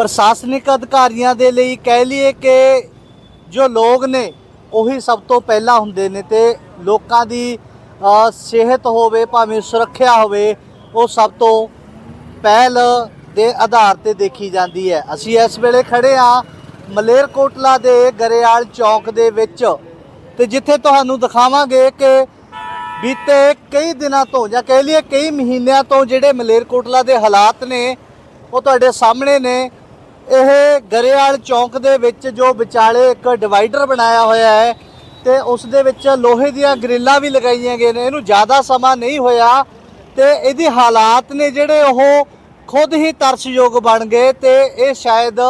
ਪ੍ਰਸ਼ਾਸਨਿਕ ਅਧਿਕਾਰੀਆਂ ਦੇ ਲਈ ਕਹਿ ਲਈਏ ਕਿ ਜੋ ਲੋਕ ਨੇ, ਉਹੀ ਸਭ ਤੋਂ ਪਹਿਲਾਂ ਹੁੰਦੇ ਨੇ ਤੇ ਲੋਕਾਂ ਦੀ ਸਿਹਤ ਹੋਵੇ, ਭਾਵੇਂ ਸੁਰੱਖਿਆ ਹੋਵੇ, ਉਹ ਸਭ ਤੋਂ ਪਹਿਲ ਦੇ ਆਧਾਰ ਤੇ ਦੇਖੀ ਜਾਂਦੀ ਹੈ। ਅਸੀਂ ਇਸ ਵੇਲੇ ਖੜੇ ਆ ਮਲੇਰਕੋਟਲਾ ਦੇ ਗਰੇਵਾਲ ਚੌਕ ਦੇ ਵਿੱਚ ਤੇ ਜਿੱਥੇ ਤੁਹਾਨੂੰ ਦਿਖਾਵਾਂਗੇ ਕਿ ਬੀਤੇ ਕਈ ਦਿਨਾਂ ਤੋਂ ਜਾਂ ਕਹਿ ਲਈਏ ਕਈ ਮਹੀਨਿਆਂ ਤੋਂ ਜਿਹੜੇ ਮਲੇਰਕੋਟਲਾ ਦੇ ਹਾਲਾਤ ਨੇ, ਉਹ ਤੁਹਾਡੇ ਸਾਹਮਣੇ ਨੇ। ਇਹ ਗਰੇਵਾਲ ਚੌਂਕ ਦੇ ਵਿੱਚ ਜੋ ਵਿਚਾਲੇ ਇੱਕ ਡਿਵਾਈਡਰ ਬਣਾਇਆ ਹੋਇਆ ਹੈ ਤੇ ਉਸ ਦੇ ਵਿੱਚ ਲੋਹੇ ਦੀਆਂ ਗ੍ਰਿਲਾਂ ਵੀ ਲਗਾਈਆਂ ਗਈਆਂ ਨੇ। ਇਹਨੂੰ ਜ਼ਿਆਦਾ ਸਮਾਂ ਨਹੀਂ ਹੋਇਆ ਤੇ ਇਹਦੀ ਹਾਲਾਤ ਨੇ ਜਿਹੜੇ ਉਹ ਖੁਦ ਹੀ ਤਰਸਯੋਗ ਬਣ ਗਏ ਤੇ ਇਹ ਸ਼ਾਇਦ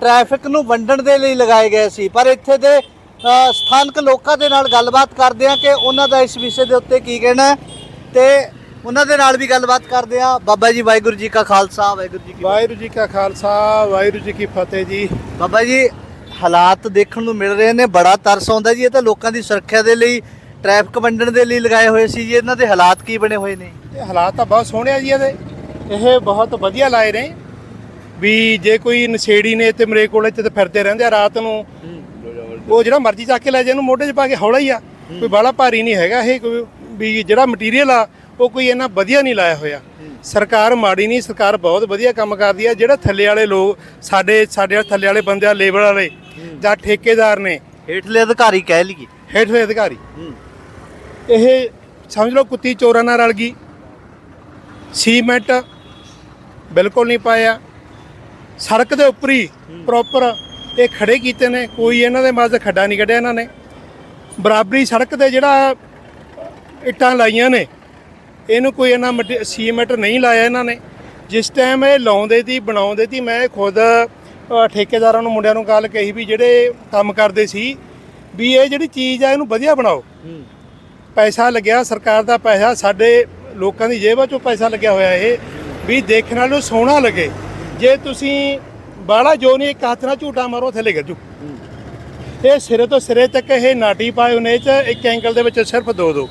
ਟ੍ਰੈਫਿਕ ਨੂੰ ਵੰਡਣ ਦੇ ਲਈ ਲਗਾਏ ਗਏ ਸੀ। ਪਰ ਇੱਥੇ ਦੇ ਸਥਾਨਕ ਲੋਕਾਂ ਦੇ ਨਾਲ ਗੱਲਬਾਤ ਕਰਦੇ ਆ ਕਿ ਉਹਨਾਂ ਦਾ ਇਸ ਵਿਸ਼ੇ ਦੇ ਉੱਤੇ ਕੀ ਕਹਿਣਾ ਹੈ ਤੇ ਉਹਨਾਂ ਦੇ ਨਾਲ ਵੀ ਗੱਲਬਾਤ ਕਰਦੇ ਆ ਬਾਬਾ ਜੀ ਵਾਹਿਗੁਰੂ ਜੀ ਕਾ ਖਾਲਸਾ ਵਾਹਿਗੁਰੂ ਜੀ ਕੀ ਫਤਿਹ। ਵਾਹਿਗੁਰੂ ਜੀ ਕਾ ਖਾਲਸਾ ਵਾਹਿਗੁਰੂ ਜੀ ਕੀ ਫਤਿਹ ਜੀ। ਬਾਬਾ ਜੀ ਹਾਲਾਤ ਦੇਖਣ ਨੂੰ ਮਿਲ ਰਹੇ ਨੇ ਬੜਾ ਤਰਸ ਆਉਂਦਾ ਜੀ। ਇਹ ਤਾਂ ਲੋਕਾਂ ਦੀ ਸੁਰੱਖਿਆ ਦੇ ਲਈ ਟ੍ਰੈਫਿਕ ਵੰਡਣ ਦੇ ਲਈ ਲਗਾਏ ਹੋਏ ਸੀ ਜੀ। ਇਹਨਾਂ ਦੇ ਹਾਲਾਤ ਕੀ ਬਣੇ ਹੋਏ ਨੇ? ਇਹ ਹਾਲਾਤ ਤਾਂ ਬਹੁਤ ਸੋਹਣੇ ਆ ਜੀ ਇਹਦੇ। ਇਹ ਬਹੁਤ ਵਧੀਆ ਲਾਏ ਨੇ। ਵੀ ਜੇ ਕੋਈ ਨਸ਼ੇੜੀ ਨੇ ਤੇ ਮਰੇ ਕੋਲੇ ਤੇ ਫਿਰਦੇ ਰਹਿੰਦੇ ਆ ਰਾਤ ਨੂੰ। ਉਹ ਜਿਹੜਾ ਮਰਜ਼ੀ ਚੱਕ ਕੇ ਲੈ ਜਾ ਇਹਨੂੰ ਮੋਢੇ 'ਚ ਪਾ ਕੇ ਹੌਲਾ ਹੀ ਆ। ਕੋਈ ਬਾਹਲਾ ਭਾਰੀ ਨਹੀਂ ਹੈਗਾ ਇਹ। ਕੋਈ ਵੀ ਜਿਹੜਾ ਮਟੀਰੀਅਲ ਆ ਉਹ ਕੋਈ ਇਹਨਾਂ ਵਧੀਆ ਨਹੀਂ ਲਾਇਆ ਹੋਇਆ। ਸਰਕਾਰ ਮਾੜੀ ਨਹੀਂ ਸਰਕਾਰ ਬਹੁਤ ਵਧੀਆ ਕੰਮ ਕਰਦੀ ਆ। ਜਿਹੜਾ ਥੱਲੇ ਵਾਲੇ ਲੋਕ ਸਾਡੇ ਸਾਡੇ ਥੱਲੇ ਵਾਲੇ ਬੰਦੇ ਆ ਲੇਬਰ ਵਾਲੇ ਜਾਂ ਠੇਕੇਦਾਰ ਨੇ। ਹੇਠਲੇ ਅਧਿਕਾਰੀ ਕਹਿ ਲਈਏ। ਹੇਠਲੇ ਅਧਿਕਾਰੀ। ਇਹ ਸਮਝ ਲਓ ਕੁੱਤੀ ਚੋਰਾਂ ਨਾਲ ਰਲ ਗਈ। ਸੀਮੈਂਟ ਬਿਲਕੁਲ ਨਹੀਂ ਪਾਇਆ। ਸੜਕ ਦੇ ਉੱਪਰ ਹੀ ਪ੍ਰੋਪਰ ਇਹ ਖੜੇ ਕੀਤੇ ਨੇ। ਕੋਈ ਇਹਨਾਂ ਦੇ ਮਾঝে ਖੱਡਾ ਨਹੀਂ ਕੱਢਿਆ ਇਹਨਾਂ ਨੇ। ਬਰਾਬਰੀ ਸੜਕ ਤੇ ਜਿਹੜਾ ਇੱਟਾਂ ਲਾਈਆਂ ਨੇ ਇਹਨੂੰ ਕੋਈ ਇਹਨਾਂ ਮਟੇ- ਸੀਮੈਂਟ ਨਹੀਂ ਲਾਇਆ ਇਹਨਾਂ ਨੇ। ਜਿਸ ਟਾਈਮ ਇਹ ਲਾਉਂਦੇ ਸੀ ਬਣਾਉਂਦੇ ਸੀ ਮੈਂ ਖੁਦ ਠੇਕੇਦਾਰਾਂ ਨੂੰ ਮੁੰਡਿਆਂ ਨੂੰ ਗੱਲ ਕਹੀ ਵੀ ਜਿਹੜੇ ਕੰਮ ਕਰਦੇ ਸੀ ਵੀ ਇਹ ਜਿਹੜੀ ਚੀਜ਼ ਆ ਇਹਨੂੰ ਵਧੀਆ ਬਣਾਓ। ਪੈਸਾ ਲੱਗਿਆ ਸਰਕਾਰ ਦਾ ਪੈਸਾ ਸਾਡੇ ਲੋਕਾਂ ਦੀ ਜੇਬਾਂ 'ਚੋਂ ਪੈਸਾ ਲੱਗਿਆ ਹੋਇਆ ਇਹ ਵੀ ਦੇਖਣ ਵਾਲੇ ਨੂੰ ਸੋਹਣਾ ਲੱਗੇ। ਜੇ ਤੁਸੀਂ ਬਾਲਾ ਜੋ ਨਹੀਂ ਇੱਕ ਹੱਥ ਨਾਲ ਝੂਟਾ ਮਾਰੋ ਥੱਲੇ ਗਿਰ ਜੂ ਇਹ ਸਿਰੇ ਤੋਂ ਸਿਰੇ ਤੱਕ ਇਹ ਨਾਟੀ ਪਾਏ ਉਹਨੇ ਚ ਇੱਕ ਐਂਗਲ ਦੇ ਵਿੱਚ ਸਿਰਫ ਦੋ ਦੋ।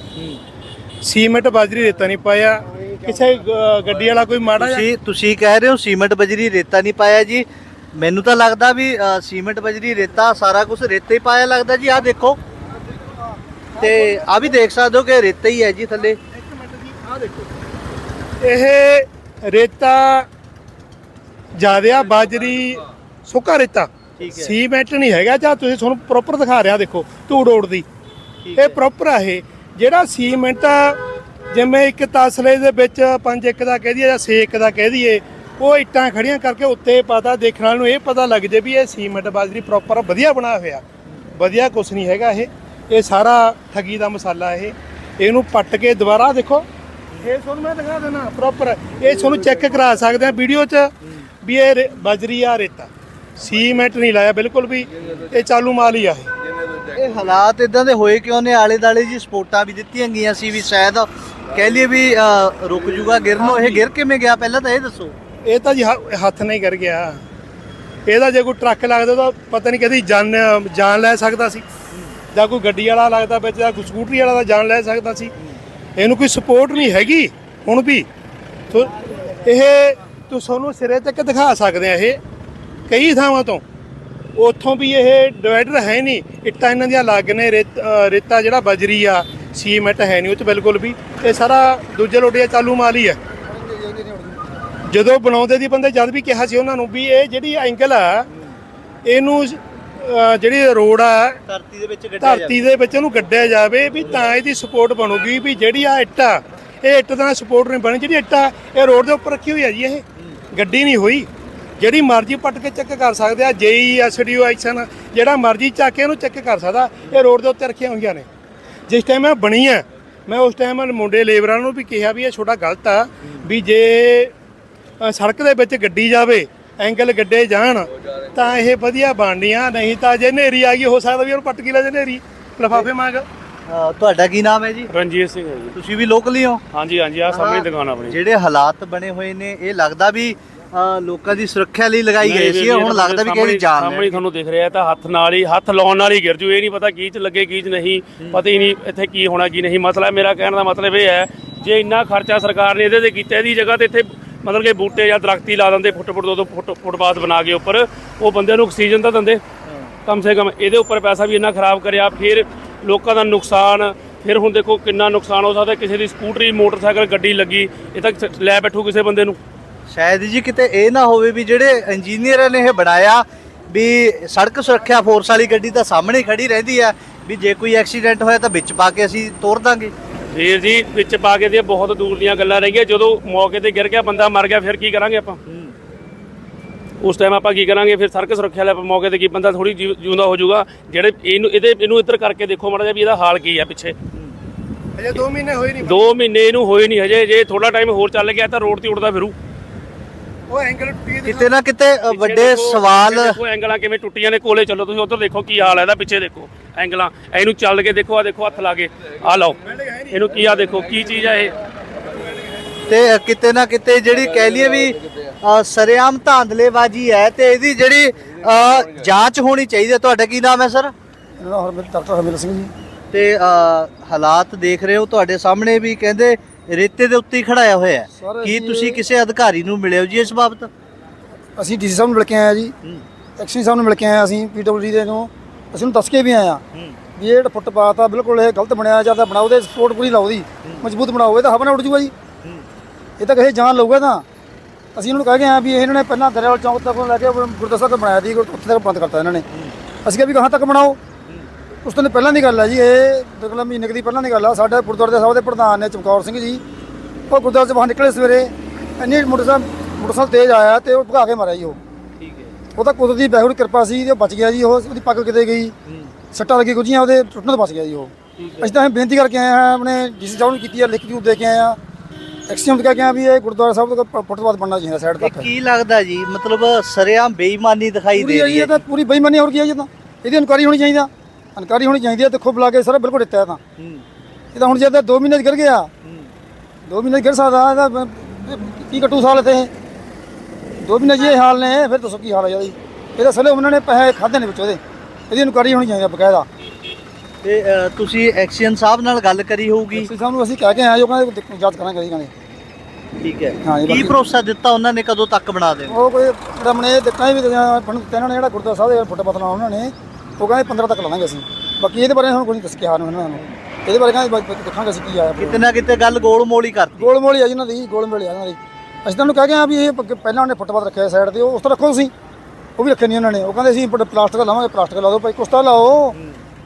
ਸੀਮੈਂਟ ਬਾਜਰੀ ਰੇਤਾ ਨਹੀਂ ਪਾਇਆ। ਕਿਸੇ ਗ- ਗੱਡੀ ਵਾਲਾ ਕੋਈ ਮਾੜਾ ਜਿਹਾ ਤੁਸੀਂ ਤੁਸੀਂ ਕਹਿ ਰਹੇ ਹੋ ਸੀਮੈਂਟ ਬਜਰੀ ਰੇਤਾ ਨਹੀਂ ਪਾਇਆ ਜੀ। ਮੈਨੂੰ ਤਾਂ ਲੱਗਦਾ ਵੀ ਅ, ਸੀਮੈਂਟ ਬਜਰੀ ਰੇਤਾ ਸਾਰਾ ਕੁਝ ਰੇਤਾ ਹੀ ਪਾਇਆ ਲੱਗਦਾ ਜੀ। ਆਹ ਦੇਖੋ। ਤੇ ਆ ਵੀ ਦੇਖ ਸਕਦੇ ਹੋ ਕਿ ਰੇਤਾ ਹੀ ਹੈ ਜੀ ਥੱਲੇ। ਇਹ ਰੇਤਾ ਜ਼ਿਆਦਾ ਬਾਜਰੀ ਸੁੱਕਾ ਰੇਤਾ। ਠੀਕ ਹੈ। ਸੀਮੈਂਟ ਨਹੀਂ ਹੈਗਾ ਜਾਂ ਤੁਸੀਂ ਤੁਹਾਨੂੰ ਪ੍ਰੋਪਰ ਦਿਖਾ ਰਿਹਾ ਦੇਖੋ ਧੂੜ ਉੜਦੀ ਇਹ ਪ੍ਰੋਪਰ ਆ ਇਹ। ਜਿਹੜਾ ਸੀਮੈਂਟ ਜਿਵੇਂ ਇੱਕ ਤਸਲੇ ਦੇ ਵਿੱਚ ਪੰਜ ਇੱਕ ਦਾ ਕਹਿ ਦਈਏ ਜਾਂ ਛੇ ਇੱਕ ਦਾ ਕਹਿ ਦਈਏ, ਉਹ ਇੱਟਾਂ ਖੜੀਆਂ ਕਰਕੇ ਉੱਤੇ ਪਤਾ, ਦੇਖਣ ਵਾਲੇ ਨੂੰ ਇਹ ਪਤਾ ਲੱਗ ਜੇ ਵੀ ਇਹ ਸੀਮੈਂਟ ਬਾਜਰੀ ਪ੍ਰੋਪਰ ਵਧੀਆ ਬਣਾਇਆ ਹੋਇਆ। ਵਧੀਆ ਕੁਛ ਨਹੀਂ ਹੈਗਾ ਇਹ। ਇਹ ਸਾਰਾ ਠੱਗੀ ਦਾ ਮਸਾਲਾ ਇਹ। ਇਹਨੂੰ ਪੱਟ ਕੇ ਦੁਬਾਰਾ ਦੇਖੋ। ਇਹ ਤੁਹਾਨੂੰ ਮੈਂ ਦਿਖਾ ਦੇਣਾ ਪ੍ਰੋਪਰ ਇਹ ਤੁਹਾਨੂੰ ਚੈੱਕ ਕਰਾ ਸਕਦੇ ਆ ਵੀਡੀਓ 'ਚ ਵੀ ਇਹ ਰੇ- ਬਜਰੀ ਆ ਰੇਤਾ। ਸੀਮੈਂਟ ਨਹੀਂ ਲਾਇਆ ਬਿਲਕੁਲ ਵੀ। ਇਹ ਚਾਲੂ ਮਾਲ ਹੀ ਆ ਇਹ। ਇਹ ਹਾਲਾਤ ਇਦਾਂ ਦੇ ਹੋਏ ਕਿਉਂ ਨੇ? ਆਲੇ ਦਾਲੇ ਜੀ ਸਪੋਰਟਾਂ ਵੀ ਦਿੱਤੀਆਂ ਗਈਆਂ ਸੀ ਵੀ ਸ਼ਾਇਦ ਕਹਿ ਲਈਏ ਵੀ ਅ, ਰੁਕ ਜੂਗਾ ਗਿਰਨੋਂ ਇਹ ਗਿਰ ਕਿਵੇਂ ਗਿਆ? ਪਹਿਲਾਂ ਤਾਂ ਇਹ ਦੱਸੋ। ਇਹ ਤਾਂ ਜੀ ਹ- ਹੱਥ ਨਹੀਂ ਕਰ ਗਿਆ। ਇਹਦਾ ਜੇ ਕੋਈ ਟਰੱਕ ਲੱਗਦਾ ਤਾਂ ਪਤਾ ਨਹੀਂ ਕਦੀ ਜਾਨ ਜਾਨ ਲੈ ਸਕਦਾ ਸੀ। ਜਾਂ ਕੋਈ ਗੱਡੀ ਵਾਲਾ ਲੱਗਦਾ ਵਿੱਚ ਜਾਂ ਕੋਈ ਸਕੂਟਰੀ ਵਾਲਾ ਤਾਂ ਜਾਨ ਲੈ ਸਕਦਾ ਸੀ। ਇਹਨੂੰ ਕੋਈ ਸਪੋਰਟ ਨਹੀਂ ਹੈਗੀ ਹੁਣ ਵੀ। ਤੋ ਇਹ ਤੁਸੀਂ ਤੁਹਾਨੂੰ ਸਿਰੇ ਤੱਕ ਦਿਖਾ ਸਕਦੇ ਆ ਇਹ। ਕਈ ਥਾਵਾਂ ਤੋਂ। ਉੱਥੋਂ ਵੀ ਇਹ ਡਿਵਾਈਡਰ ਹੈ ਨਹੀਂ। ਇੱਟਾਂ ਇਹਨਾਂ ਦੀਆਂ ਲੱਗ ਨੇ ਰੇਤ- ਰੇਤਾ ਜਿਹੜਾ ਬਜਰੀ ਆ ਸੀਮੈਂਟ ਹੈ ਨਹੀਂ ਉਹ ਚ ਬਿਲਕੁਲ ਵੀ। ਇਹ ਸਾਰਾ ਦੂਜੇ ਲੋਟੇ ਚਾਲੂ ਮਾਲ ਹੀ ਹੈ ਜਦੋਂ ਬਣਾਉਂਦੇ ਦੀ ਬੰਦੇ ਜਦ ਵੀ ਕਿਹਾ ਸੀ ਉਹਨਾਂ ਨੂੰ ਵੀ ਇਹ ਜਿਹੜੀ ਐਂਗਲ ਆ ਇਹਨੂੰ ਜਿਹੜੀ ਰੋਡ ਆ ਧਰਤੀ ਦੇ ਵਿੱਚ ਗੱਡਿਆ ਧਰਤੀ ਦੇ ਵਿੱਚ ਇਹਨੂੰ ਗੱਡਿਆ ਜਾਵੇ ਵੀ ਤਾਂ ਇਹਦੀ ਸਪੋਰਟ ਬਣੂਗੀ ਵੀ ਜਿਹੜੀ ਆ ਇੱਟ ਆ ਇਹ ਇੱਟ ਦਾ ਸਪੋਰਟ ਨਹੀਂ ਬਣੀ। ਜਿਹੜੀ ਇੱਟ ਆ ਇਹ ਰੋਡ ਦੇ ਉੱਪਰ ਰੱਖੀ ਹੋਈ ਆ ਜੀ ਇਹ। ਗੱਡੀ ਨਹੀਂ ਹੋਈ। ਜਿਹੜੀ ਮਰਜ਼ੀ ਪੱਟ ਕੇ ਚੈੱਕ ਕਰ ਸਕਦੇ ਆ ਜੇਈ ਐਸਡੀਓ ਐਕਸ਼ਨ ਜਿਹੜਾ ਮਰਜ਼ੀ ਚੱਕ ਕੇ ਇਹਨੂੰ ਚੈੱਕ ਕਰ ਸਕਦਾ ਇਹ ਰੋਡ ਦੇ ਉੱਤੇ ਰੱਖੀਆਂ ਹੋਈਆਂ ਨੇ। ਜਿਸ ਟਾਈਮ ਇਹ ਬਣੀ ਆ ਮੈਂ ਉਸ ਟਾਈਮ ਮੁੰਡੇ ਲੇਬਰਾਂ ਨੂੰ ਵੀ ਕਿਹਾ ਵੀ ਇਹ ਛੋਟਾ ਗਲਤ ਆ ਵੀ ਜੇ ਸੜਕ ਦੇ ਵਿੱਚ ਗੱਡੀ ਜਾਵੇ ਐਂਗਲ ਗੱਡੇ ਜਾਣ ਤਾਂ ਇਹ ਵਧੀਆ ਬਣਨੀਆਂ ਨਹੀਂ ਤਾਂ ਜੇ ਨੇਰੀ ਆ ਗਈ ਹੋ ਸਕਦਾ ਵੀ ਉਹਨੂੰ ਪੱਟ ਕੇ ਲੈ ਜੇ ਨੇਰੀ ਲਫਾਫੇ ਮੰਗ। ਤੁਹਾਡਾ ਕੀ ਨਾਮ ਹੈ ਜੀ? ਰਣਜੀਤ ਸਿੰਘ ਹੈ ਜੀ। ਤੁਸੀਂ ਵੀ ਲੋਕਲ ਹੀ ਹੋ? ਹਾਂਜੀ ਹਾਂਜੀ ਆ ਸਾਹਮਣੇ ਦੁਕਾਨ ਆਪਣੀ। ਜਿਹੜੇ ਹਾਲਾਤ ਬਣੇ ਹੋਏ ਨੇ ਇਹ ਲੱਗਦਾ ਵੀ ਲੋਕਾਂ ਦੀ ਸੁਰੱਖਿਆ ਲਈ ਲਗਾਈ ਗਈ ਸੀ ਹੁਣ ਲੱਗਦਾ ਵੀ ਕਿਸੇ ਦੀ ਜਾਨ ਸਾਹਮਣੇ ਤੁਹਾਨੂੰ ਦਿਖ ਰਿਹਾ ਤਾਂ ਹੱਥ ਨਾਲ ਹੀ ਹੱਥ ਲਾਉਣ ਨਾਲ ਹੀ ਗਿਰ ਜੂ ਇਹ ਨਹੀਂ ਪਤਾ ਕੀ ਚ ਲੱਗੇ ਕੀ ਚ ਨਹੀਂ ਪਤਾ ਹੀ ਨਹੀਂ ਇੱਥੇ ਕੀ ਹੋਣਾ ਕੀ ਨਹੀਂ। ਮਸਲਾ ਮੇਰਾ ਕਹਿਣ ਦਾ ਮਤਲਬ ਇਹ ਹੈ ਜੇ ਇੰਨਾ ਖਰਚਾ ਸਰਕਾਰ ਨੇ ਇਹਦੇ ਤੇ ਕੀਤਾ ਇਹਦੀ ਜਗ੍ਹਾ ਤੇ ਇੱਥੇ ਮਤਲਬ ਕਿ ਬੂਟੇ ਜਾਂ ਦਰਖਤੀ ਲਾ ਦਿੰਦੇ ਫੁੱਟ ਫੁੱਟ ਦੋ ਦੋ ਫੁੱਟ ਫੁੱਟਪਾਥ ਬਣਾ ਕੇ ਉੱਪਰ ਉਹ ਬੰਦਿਆਂ ਨੂੰ ਆਕਸੀਜਨ ਤਾਂ ਦਿੰਦੇ ਕਮ ਸੇ ਕਮ। ਇਹਦੇ ਉੱਪਰ ਪੈਸਾ ਵੀ ਇੰਨਾ ਖਰਾਬ ਕਰਿਆ ਫਿਰ ਲੋਕਾਂ ਦਾ ਨੁਕਸਾਨ ਫਿਰ ਹੁਣ ਦੇਖੋ ਕਿੰਨਾ ਨੁਕਸਾਨ ਹੋ ਸਕਦਾ ਕਿਸੇ ਦੀ ਸਕੂਟਰੀ ਮੋਟਰਸਾਈਕਲ ਗੱਡੀ ਲੱਗੀ ਇਹ ਤਾਂ ਲੈ ਬੈਠੂ ਕਿਸੇ ਬੰਦੇ ਨੂੰ। ਸ਼ਾਇਦ ਜੀ ਕਿਤੇ ਇਹ ਨਾ ਹੋਵੇ ਵੀ ਜਿਹੜੇ ਇੰਜੀਨੀਅਰਾਂ ਨੇ ਇਹ ਬਣਾਇਆ ਵੀ ਸੜਕ ਸੁਰੱਖਿਆ ਫੋਰਸ ਵਾਲੀ ਗੱਡੀ ਤਾਂ ਸਾਹਮਣੇ ਖੜੀ ਰਹਿੰਦੀ ਆ ਵੀ ਜੇ ਕੋਈ ਐਕਸੀਡੈਂਟ ਹੋਇਆ ਤਾਂ ਵਿੱਚ ਪਾ ਕੇ ਅਸੀਂ ਤੋਰ ਦਾਂਗੇ। ਵੀਰ ਜੀ ਵਿੱਚ ਪਾ ਕੇ ਦੀਆਂ ਬਹੁਤ ਦੂਰ ਦੀਆਂ ਗੱਲਾਂ ਰਹੀਆਂ ਜਦੋਂ ਮੌਕੇ ਤੇ ਗਿਰ ਗਿਆ ਬੰਦਾ ਮਰ ਗਿਆ ਫਿਰ ਕੀ ਕਰਾਂਗੇ ਆਪਾਂ? ਉਸ ਟਾਈਮ ਆਪਾਂ ਕੀ ਕਰਾਂਗੇ? ਫਿਰ ਸੜਕ ਸੁਰੱਖਿਆ ਵਾਲੇ ਮੌਕੇ ਤੇ ਕੀ ਬੰਦਾ ਥੋੜੀ ਜਿਉਂਦਾ ਹੋ ਜਾਊਗਾ। ਜਿਹੜੇ ਇਹਨੂੰ ਇਹਦੇ ਇਹਨੂੰ ਇੱਧਰ ਕਰਕੇ ਦੇਖੋ ਮਾੜਾ ਜਿਹਾ ਵੀ ਇਹਦਾ ਹਾਲ ਕੀ ਆ ਪਿੱਛੇ। ਅਜੇ 2 ਮਹੀਨੇ ਹੋਏ ਨਹੀਂ 2 ਮਹੀਨੇ ਇਹਨੂੰ ਹੋਏ ਨਹੀਂ ਹਜੇ। ਜੇ ਥੋੜਾ ਟਾਈਮ ਹੋਰ ਚੱਲ ਗਿਆ ਤਾਂ ਰੋਡ ਤੇ ਉੱਡਦਾ ਫਿਰੂ। ਉਹ ਐਂਗਲ ਟੁੱਟੀ ਕਿਤੇ ਨਾ ਕਿਤੇ ਅ, ਵੱਡੇ ਦੇਖੋ, ਸਵਾਲ ਪਿੱਛੇ ਦੇਖੋ ਐਂਗਲਾਂ ਕਿਵੇਂ ਟੁੱਟੀਆਂ ਨੇ ਕੋਲੇ ਚੱਲੋ ਤੁਸੀਂ ਉਧਰ ਦੇਖੋ ਕੀ ਹਾਲ ਹੈ ਇਹਦਾ ਪਿੱਛੇ ਦੇਖੋ ਐਂਗਲਾਂ ਇਹਨੂੰ ਚੱਲ ਕੇ ਦੇਖੋ ਆ ਦੇਖੋ ਹੱਥ ਲਾ ਕੇ ਆ ਲਓ। ਇਹਨੂੰ ਕੀ ਆ ਦੇਖੋ ਕੀ ਚੀਜ਼ ਆ ਇਹ? ਤੇ ਕਿਤੇ ਨਾ ਕਿਤੇ ਜਿਹੜੀ ਕਹਿ ਲਈਏ ਵੀ ਅ, ਸਰੇਆਮ ਧਾਂਦਲੇਬਾਜ਼ੀ ਹੈ ਤੇ ਇਹਦੀ ਜਿਹੜੀ ਅ, ਜਾਂਚ ਹੋਣੀ ਚਾਹੀਦੀ ਹੈ। ਤੁਹਾਡਾ ਕੀ ਨਾਮ ਹੈ ਸਰ? ਮੇਰਾ ਨਾਮ ਹਰਮਿੰਦਰ ਡਾਕਟਰ ਹਰਮਿੰਦਰ ਸਿੰਘ ਜੀ। ਤੇ ਅ, ਹਾਲਾਤ ਦੇਖ ਰਹੇ ਹੋ ਤੁਹਾਡੇ ਸਾਹਮਣੇ ਵੀ ਕਹਿੰਦੇ ਰੇਤੇ ਦੇ ਉੱਤੇ ਹੀ ਖੜਾਇਆ ਹੋਇਆ ਹੈ। ਕੀ ਅਸੀਂ- ਤੁਸੀਂ ਕਿਸੇ ਅਧਿਕਾਰੀ ਨੂੰ ਮਿਲੇ ਹੋ ਜੀ ਇਸ ਬਾਬਤ? ਅਸੀਂ ਡੀਸੀ ਸਾਹਿਬ ਨੂੰ ਮਿਲ ਕੇ ਆਏ ਆ ਜੀ। ਐਕਸੀ ਸਾਹਿਬ ਨੂੰ ਮਿਲ ਕੇ ਆਏ ਆ ਅਸੀਂ ਪੀਡਬਲਯੂ ਦੇ ਨੂੰ। ਅਸੀਂ ਨੂੰ ਦੱਸ ਕੇ ਵੀ ਆਏ ਆ। ਵੀ ਇਹ ਜਿਹੜਾ ਫੁੱਟਪਾਥ ਆ ਬਿਲਕੁਲ ਇਹ ਗਲਤ ਬਣਿਆ ਜਾਂ ਤਾਂ ਬਣਾਓ ਦੇ ਸਪੋਰਟ ਪੂਰੀ ਲਾਓ ਦੀ ਮਜ਼ਬੂਤ ਬਣਾਓ ਇਹ ਤਾਂ ਹਵਾ ਨਾਲ ਉੱਡ ਜੂਗਾ ਜੀ। ਇਹ ਤਾਂ ਕਿਸੇ ਜਾਨ ਲਊਗਾ ਤਾਂ। ਅਸੀਂ ਇਹਨਾਂ ਨੂੰ ਕਹਿ ਗਏ ਆ ਵੀ ਇਹ ਇਹਨਾਂ ਨੇ ਪਹਿਲਾਂ ਦਰਿਆਲ ਚੌਂਕ ਤੱਕ ਲੈ ਕੇ ਗੁਰਦੁਆਰਾ ਸਾਹਿਬ ਤੱਕ ਬਣਾਇਆ ਦੀ ਉੱਥੇ ਤੱਕ ਬੰਦ ਕਰਤਾ ਇਹਨਾਂ ਨੇ। ਅਸੀਂ ਕਿਹਾ ਵੀ ਕਹਾਂ ਤੱਕ ਬਣਾਓ? ਉਸ ਤੋਂ ਪਹਿਲਾਂ ਦੀ ਗੱਲ ਹੈ ਜੀ ਇਹ ਤਕਰੀਬਨ ਮਹੀਨੇ ਕੁ ਦੀ ਪਹਿਲਾਂ ਦੀ ਗੱਲ ਆ। ਸਾਡੇ ਗੁਰਦੁਆਰੇ ਦੇ ਸਾਹਿਬ ਦੇ ਪ੍ਰਧਾਨ ਨੇ ਚਮਕੌਰ ਸਿੰਘ ਜੀ ਉਹ ਗੁਰਦੁਆਰੇ ਤੋਂ ਬਾਹਰ ਨਿਕਲੇ ਸਵੇਰੇ ਇੰਨੀ ਮੋਟਰਸਾਈਕਲ ਮੋਟਰਸਾਈਕਲ ਤੇਜ਼ ਆਇਆ ਤੇ ਉਹ ਭਗਾ ਕੇ ਮਾਰਿਆ ਜੀ ਉਹ। ਠੀਕ ਹੈ। ਉਹ ਤਾਂ ਕੁਦਰਤੀ ਦੀ ਕਿਰਪਾ ਸੀ ਤੇ ਉਹ ਬਚ ਗਿਆ ਜੀ ਉਹ ਉਹਦੀ ਪੱਗ ਕਿਤੇ ਗਈ ਸੱਟਾਂ ਲੱਗੀ ਗੁੱਜੀਆਂ ਉਹਦੇ ਟੁੱਟਣ ਤੋਂ ਬਚ ਗਿਆ ਜੀ ਉਹ। ਅਸੀਂ ਤਾਂ ਬੇਨਤੀ ਕਰਕੇ ਆਏ ਹਾਂ ਆਪਣੇ ਡੀਸੀ ਸਾਹਿਬ ਨੂੰ ਕੀਤੀ ਆ ਲਿਖ ਜੂਬ ਦੇ ਕੇ ਆਏ ਆ ਐਕਸੀਅਮ ਕਹਿ ਕੇ ਆਏ ਆ ਵੀ ਇਹ ਗੁਰਦੁਆਰਾ ਸਾਹਿਬ ਤੋਂ ਫੁੱਟਪਾਥ ਬਣਨਾ ਚਾਹੀਦਾ ਸਾਈਡ ਤੱਕ। ਕੀ ਲੱਗਦਾ ਜੀ? ਮਤਲਬ ਸਰੇਆਮ ਬੇਈਮਾਨੀ ਦਿਖਾਈ ਦੇ ਹੈ ਰਹੀ ਹੈ ਇਹ ਤਾਂ ਪੂਰੀ ਬੇਈਮਾਨੀ ਹੋਰ ਕੀ ਹੈ ਜੀ ਤਾਂ? ਇਹਦੀ ਇਨਕੁਆਰੀ ਹੋਣੀ ਚਾਹੀਦਾ। ਇਨਕੁਆਰੀ ਹੋਣੀ ਚਾਹੀਦੀ ਹੈ ਦੇਖੋ ਬੁਲਾ ਕੇ ਸਾਰਾ ਬਿਲਕੁਲ ਦਿੱਤਾ ਹੈ ਤਾਂ। ਹੂੰ, ਇਹ ਤਾਂ ਹੁਣ ਜੇ ਤਾਂ 2 ਮਹੀਨੇ 'ਚ ਗਿਰ ਗਿਆ। ਹੂੰ। 2 ਮਹੀਨੇ 'ਚ ਗਿਰ ਸਕਦਾ ਇਹਦਾ ਕੀ ਕੱਟੂ ਸਾਲ ਇੱਥੇ? 2 ਮਹੀਨੇ ਇਹ ਹਾਲ ਨੇ ਫਿਰ ਦੱਸੋ ਕੀ ਹਾਲ ਹੈ ਜੀ। ਇਹਦਾ ਸਲੇ ਉਹਨਾਂ ਨੇ ਪੈਸੇ ਖਾਦੇ ਨੇ ਵਿੱਚ ਉਹਦੇ ਇਹਦੀ ਇਨਕੁਆਰੀ ਹੋਣੀ ਚਾਹੀਦੀ ਹੈ ਬਕਾਇਦਾ। ਤੇ ਅ, ਤੁਸੀਂ ਐਕਸ਼ਨ ਸਾਹਿਬ ਨਾਲ ਗੱਲ ਕਰੀ ਹੋਊਗੀ? ਐਸਪੀ ਸਾਹਿਬ ਨੂੰ ਅਸੀਂ ਕਹਿ ਕੇ ਆਏ ਜੋ ਕਹਿੰਦੇ ਜਾਂਚ ਕਰਾਂਗੇ ਜੀ ਕਹਿੰਦੇ। ਠੀਕ ਹੈ। ਹਾਂ ਜੀ, ਕੀ ਬਾਕੀ- ਭਰੋਸਾ ਦਿੱਤਾ ਉਹਨਾਂ ਨੇ ਕਦੋਂ ਤੱਕ ਬਣਾ ਦੇਣਾ? ਉਹ ਕੋਈ ਰਮਣੇ ਦਿੱਤਾ ਵੀ ਆਪਾਂ ਨੂੰ ਇਹਨਾਂ ਨੇ ਜਿਹੜਾ ਗੁਰਦੁਆਰਾ ਸਾਹਿਬ ਦੇ ਫੁੱਟਪਾਥ ਨਾਲ ਉਹਨਾਂ ਨੇ। ਉਹ ਕਹਿੰਦੇ 15 ਤੱਕ ਲਾਵਾਂਗੇ ਅਸੀਂ। ਬਾਕੀ ਇਹਦੇ ਬਾਰੇ ਸਾਨੂੰ ਕੋਈ ਨਹੀਂ ਦੱਸ ਕੇ ਹਾਰ ਉਹਨਾਂ ਨੂੰ। ਇਹਦੇ ਬਾਰੇ ਕਹਿੰਦੇ ਬਾਕੀ ਦੇਖਾਂਗੇ ਅਸੀਂ ਕੀ ਆਇਆ ਕਿਤੇ ਨਾ ਕਿਤੇ ਗੱਲ ਗੋਲ ਮੋਲ ਹੀ ਕਰਤੀ। ਗੋਲ ਮੋਲ ਹੀ ਆ ਜੀ ਇਹਨਾਂ ਦੀ ਗੋਲ ਮੋਲ ਹੀ ਆ ਇਹਨਾਂ ਦੀ। ਅਸੀਂ ਤੁਹਾਨੂੰ ਕਹਿ ਗਏ ਆ ਵੀ ਇਹ ਅੱਗੇ ਪਹਿਲਾਂ ਉਹਨੇ ਫੁੱਟਪਾਥ ਰੱਖਿਆ ਸਾਈਡ ਤੇ ਉਹ ਉਸ ਤਰ੍ਹਾਂ ਰੱਖੋ ਤੁਸੀਂ। ਉਹ ਵੀ ਰੱਖੇ ਨਹੀਂ ਉਹਨਾਂ ਨੇ। ਉਹ ਕਹਿੰਦੇ ਅਸੀਂ ਪਲਾਸਟਿਕ ਲਾਵਾਂਗੇ ਪਲਾਸਟਿਕ ਲਾ ਦਿਓ ਭਾਈ ਕੁਛ ਤਾਂ ਲਾਓ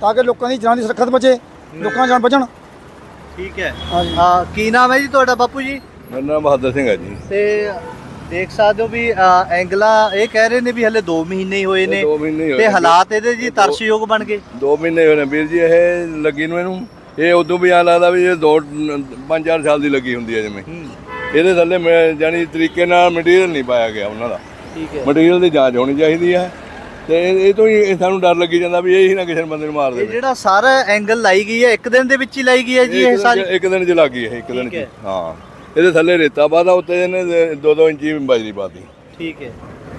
ਤਾਂ ਕਿ ਲੋਕਾਂ ਦੀ ਜਾਨ ਦੀ ਸੁਰੱਖਿਆ ਬਚੇ ਲੋਕਾਂ ਦੀ ਜਾਨ ਬਚਣ। ਠੀਕ ਹੈ। ਹਾਂਜੀ। ਆ ਕੀ ਨਾਮ ਹੈ ਜੀ ਤੁਹਾਡਾ ਬਾਪੂ ਜੀ? ਮੇਰਾ ਨਾਮ ਬਹਾਦਰ ਸਿੰਘ ਹੈ ਜੀ। ਤੇ ਦੇਖ ਸਕਦੇ ਹੋ ਵੀ ਅ, ਐਂਗਲਾ ਇਹ ਕਹਿ ਰਹੇ ਨੇ ਵੀ ਹਲੇ 2 ਮਹੀਨੇ ਹੀ ਹੋਏ ਨੇ ਦੋ ਮਹੀਨੇ ਹੀ ਹੋਏ ਤੇ ਨੇ। ਹਾਲਾਤ ਇਹਦੇ ਜੀ ਤਰਸਯੋਗ ਬਣ ਗਏ। ਦੋ ਮਹੀਨੇ ਹੋਏ ਨੇ ਵੀਰ ਜੀ ਇਹ ਲੱਗੀ ਨੂੰ ਇਹਨੂੰ। ਇਹ ਉਦੋਂ ਵੀ ਆ ਲੱਗਦਾ ਵੀ ਇਹ ਦੋ ਪੰਜ ਚਾਰ ਸਾਲ ਦੀ ਲੱਗੀ ਹੁੰਦੀ ਹੈ ਜਿਵੇਂ। ਇਹਦੇ ਥੱਲੇ ਮੈਂ ਜਾਨੀ ਤਰੀਕੇ ਨਾਲ ਮਟੀਰੀਅਲ ਨਹੀਂ ਪਾਇਆ ਗਿਆ ਉਹਨਾਂ ਦਾ। ਠੀਕ ਹੈ। ਮਟੀਰੀਅਲ ਦੀ ਜਾਂਚ ਹੋਣੀ ਚਾਹੀਦੀ ਹੈ। ਤੇ ਇਹ ਇਹ ਤੋਂ ਹੀ ਇਹ ਸਾਨੂੰ ਡਰ ਲੱਗੀ ਜਾਂਦਾ ਵੀ ਇਹ ਹੀ ਨਾ ਕਿਸੇ ਬੰਦੇ ਨੂੰ ਮਾਰ ਇਹ ਦੇਵੇ। ਜਿਹੜਾ ਸਾਰਾ ਐਂਗਲ ਲਾਈ ਗਈ ਹੈ ਇੱਕ ਦਿਨ ਦੇ ਵਿੱਚ ਹੀ ਲਾਈ ਗਈ ਹੈ ਜੀ ਇੱਕ ਇਹ ਦਿਨ ਸਾਰੀ? ਇੱਕ ਦਿਨ ਚ ਲੱਗੀ ਇਹ ਇੱਕ ਦਿਨ ਠੀਕ ਹੈ। ਚ ਹਾਂ। ਇਹਦੇ ਥੱਲੇ ਰੇਤਾ ਪਾਦਾ ਉੱਤੇ ਇਹਨੇ ਦੋ ਦੋ ਇੰਚੀ ਬਜਰੀ ਪਾਤੀ ਠੀਕ ਹੈ।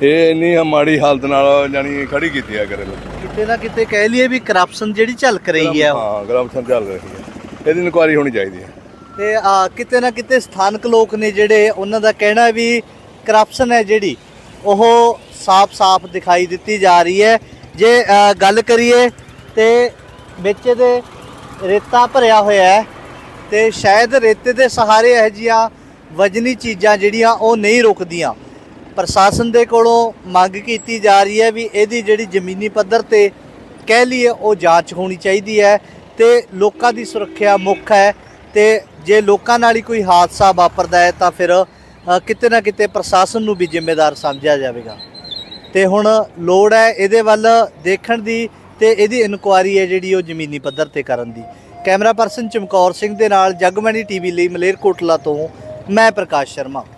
ਇਹ ਇੰਨੀ ਮਾੜੀ ਹਾਲਤ ਨਾਲ ਜਾਨੀ ਖੜੀ ਕੀਤੀ ਆ ਕਰੇ ਲੋਕ। ਕਿਤੇ ਨਾ ਕਿਤੇ ਕਹਿ ਲਈਏ ਵੀ ਕਰਪਸ਼ਨ ਜਿਹੜੀ ਝਲਕ ਰਹੀ ਹੈ। ਹਾਂ ਗ੍ਰਾਮ ਚੱਲ ਰਹੀ ਹੈ। ਇਹਦੀ ਇਨਕੁਆਰੀ ਹੋਣੀ ਚਾਹੀਦੀ ਹੈ। ਤੇ ਆ, ਕਿਤੇ ਨਾ ਕਿਤੇ ਸਥਾਨਕ ਲੋਕ ਨੇ ਜਿਹੜੇ ਉਹਨਾਂ ਦਾ ਕਹਿਣਾ ਵੀ ਕਰਪਸ਼ਨ ਹੈ ਜਿਹੜੀ ਉਹ ਸਾਫ਼-ਸਾਫ਼ ਦਿਖਾਈ ਦਿੱਤੀ ਜਾ ਰਹੀ ਹੈ। ਜੇ ਗੱਲ ਕਰੀਏ ਤੇ ਵਿੱਚ ਦੇ ਰੇਤਾ ਭਰਿਆ ਹੋਇਆ ਹੈ ਤੇ ਸ਼ਾਇਦ ਰੇਤੇ ਦੇ ਸਹਾਰੇ ਇਹ ਜੀਆਂ ਵਜਨੀ ਚੀਜ਼ਾਂ ਜਿਹੜੀਆਂ ਉਹ ਨਹੀਂ ਰੁਕਦੀਆਂ। ਪ੍ਰਸ਼ਾਸਨ ਦੇ ਕੋਲੋਂ ਮੰਗ ਕੀਤੀ ਜਾ ਰਹੀ ਹੈ ਵੀ ਇਹਦੀ ਜਿਹੜੀ ਜ਼ਮੀਨੀ ਪੱਧਰ ਤੇ ਕਹਿ ਲਈਏ ਉਹ ਜਾਂਚ ਹੋਣੀ ਚਾਹੀਦੀ ਹੈ ਤੇ ਲੋਕਾਂ ਦੀ ਸੁਰੱਖਿਆ ਮੁੱਖ ਹੈ ਤੇ ਜੇ ਲੋਕਾਂ ਨਾਲ ਹੀ ਕੋਈ ਹਾਦਸਾ ਵਾਪਰਦਾ ਹੈ ਤਾਂ ਫਿਰ ਕਿਤੇ ਨਾ ਕਿਤੇ ਪ੍ਰਸ਼ਾਸਨ ਨੂੰ ਵੀ ਜ਼ਿੰਮੇਦਾਰ ਸਮਝਿਆ ਜਾਵੇਗਾ। ਤੇ ਹੁਣ ਲੋੜ ਹੈ ਇਹਦੇ ਵੱਲ ਦੇਖਣ ਦੀ ਤੇ ਇਹਦੀ ਇਨਕੁਆਰੀ ਹੈ ਜਿਹੜੀ ਉਹ ਜ਼ਮੀਨੀ ਪੱਧਰ ਤੇ ਕਰਨ ਦੀ। ਕੈਮਰਾ ਪਰਸਨ ਚਮਕੌਰ ਸਿੰਘ ਦੇ ਨਾਲ ਜਗਮਣੀ ਟੀਵੀ ਲਈ ਮਲੇਰਕੋਟਲਾ ਤੋਂ ਮੈਂ ਪ੍ਰਕਾਸ਼ ਸ਼ਰਮਾ।